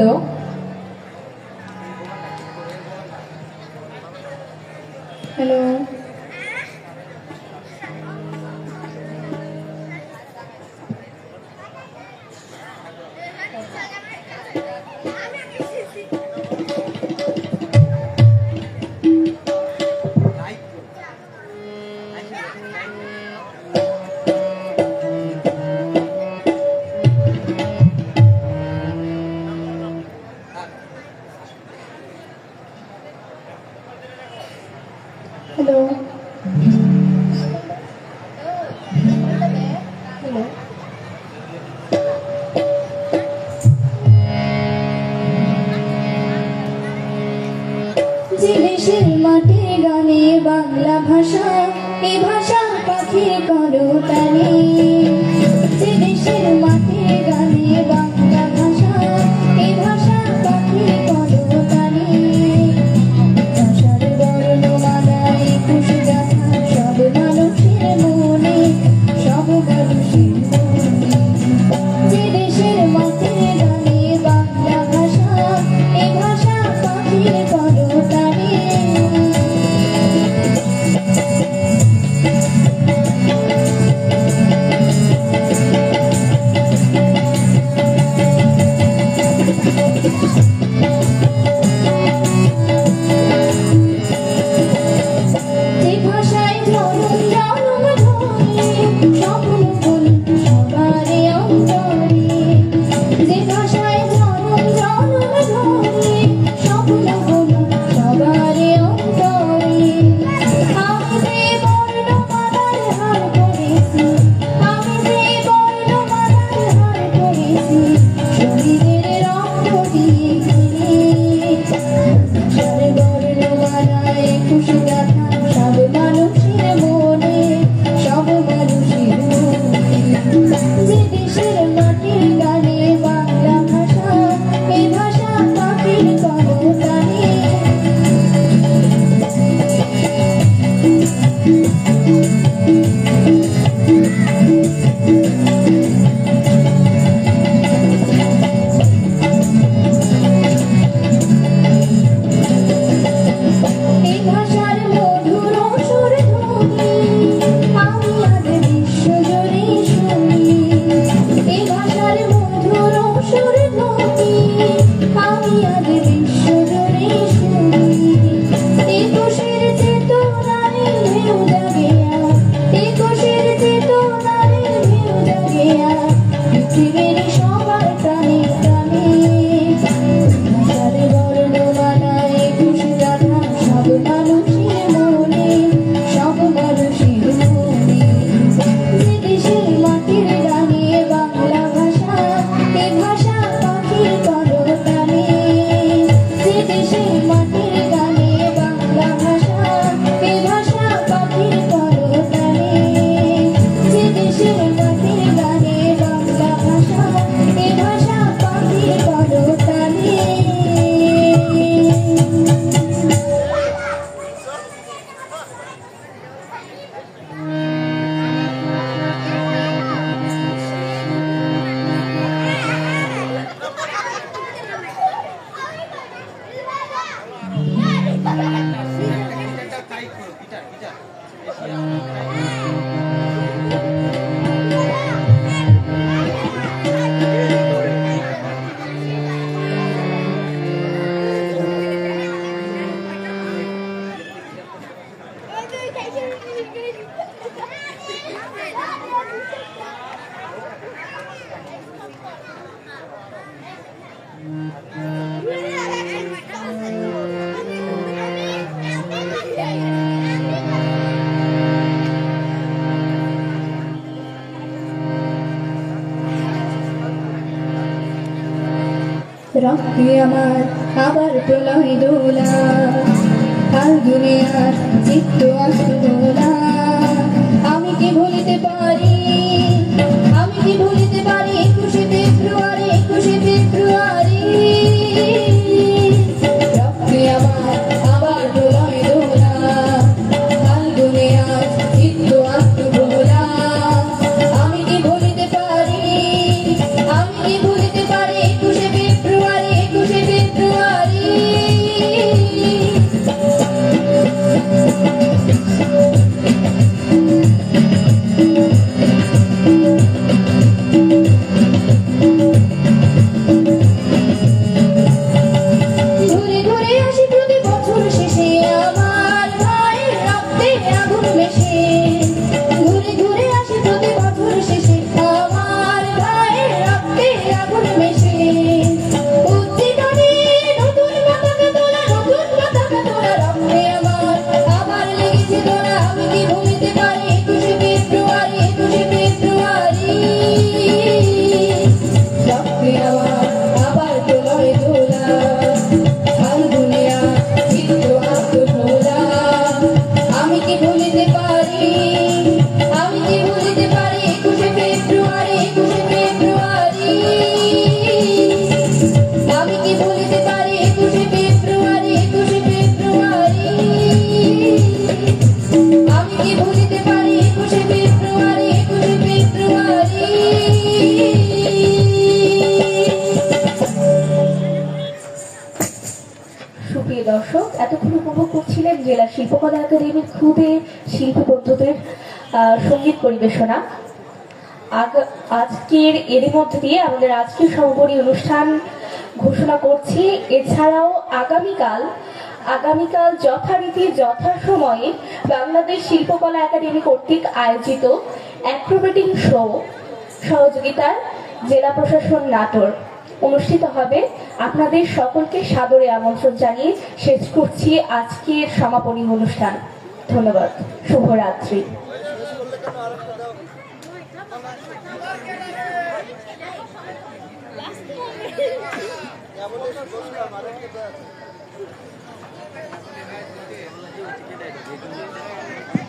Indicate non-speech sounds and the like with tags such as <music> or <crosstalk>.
duelo দেশের মাঠে গানে বাংলা ভাষা এ ভাষা পাখি করো তারে দেশের রক্তে আমার আবার প্রলয় দোলা আর দুনিয়ার চিত্ত অস্ত দোলা দর্শক এতক্ষণ উপভোগ করছিলেন জেলা শিল্পকলা একাডেমির খুদে শিল্প আহ, সংগীত পরিবেশনা। আজকের এরই মধ্যে দিয়ে আমাদের আজকের সমাপনী অনুষ্ঠান ঘোষণা করছি। এছাড়াও আগামীকাল আগামীকাল যথারীতি যথাসময়ে বাংলাদেশ শিল্পকলা একাডেমি কর্তৃক আয়োজিত অ্যাক্রোবেটিং শো সহযোগিতার জেলা প্রশাসন নাটোর। অনুষ্ঠিত হবে। আপনাদের সকলকে সাদরে আমন্ত্রণ জানিয়ে শেষ করছি আজকের সমাপনী অনুষ্ঠান। ধন্যবাদ। শুভরাত্রি। <laughs>